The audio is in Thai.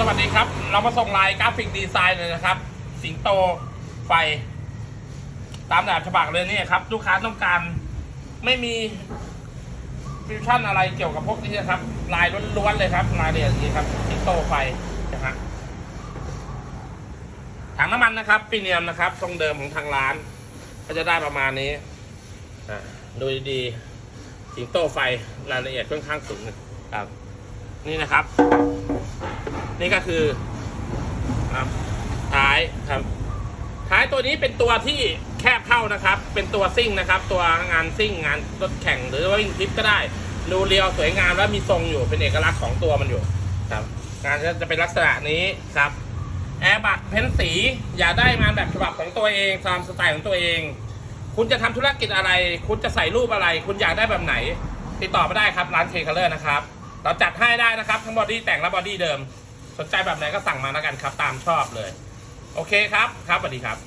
สวัสดีครับ เรามาส่งลายกราฟิกดีไซน์เลยนะครับ สิงโตไฟ ตามแบบฉบับเลยเนี่ยครับ ลูกค้าต้องการไม่มีฟิวชั่นอะไรเกี่ยวกับพวกนี้นะครับ ลายล้วนๆเลยครับลายเดียวนี้ครับ สิงโตไฟนะฮะถังน้ำมันนะครับปีเนียมนะครับ ทรงเดิมของทางร้าน ก็จะได้ประมาณนี้ดูดีๆสิงโตไฟรายละเอียดค่อนข้างสูงครับ นี่นะครับ นี่ก็คือครับท้ายครับ ท้ายตัวนี้เป็นตัวที่แคบเข้านะครับ เป็นตัวซิ่งนะครับ ตัวงานซิ่งงานรถแข่งหรือว่าวิ่งทิปก็ได้ดูเรียวสวยงามและมีทรงอยู่เป็นเอกลักษณ์ของตัวมันอยู่ครับงานจะเป็นลักษณะนี้ครับแอร์บัตเพ้นสีอย่าได้งานแบบฉบับของตัวเองตามสไตล์ของตัวเอง คุณจะทำธุรกิจอะไร คุณจะใส่รูปอะไร คุณอยากได้แบบไหน ติดต่อมาได้ครับร้านเคคัลเลอร์นะครับ เราจัดให้ได้นะครับ ทั้งบอดี้แต่งและบอดี้เดิม สนใจแบบไหนก็สั่งมาแล้วกันครับ ตามชอบเลย โอเคครับ ครับสวัสดีครับ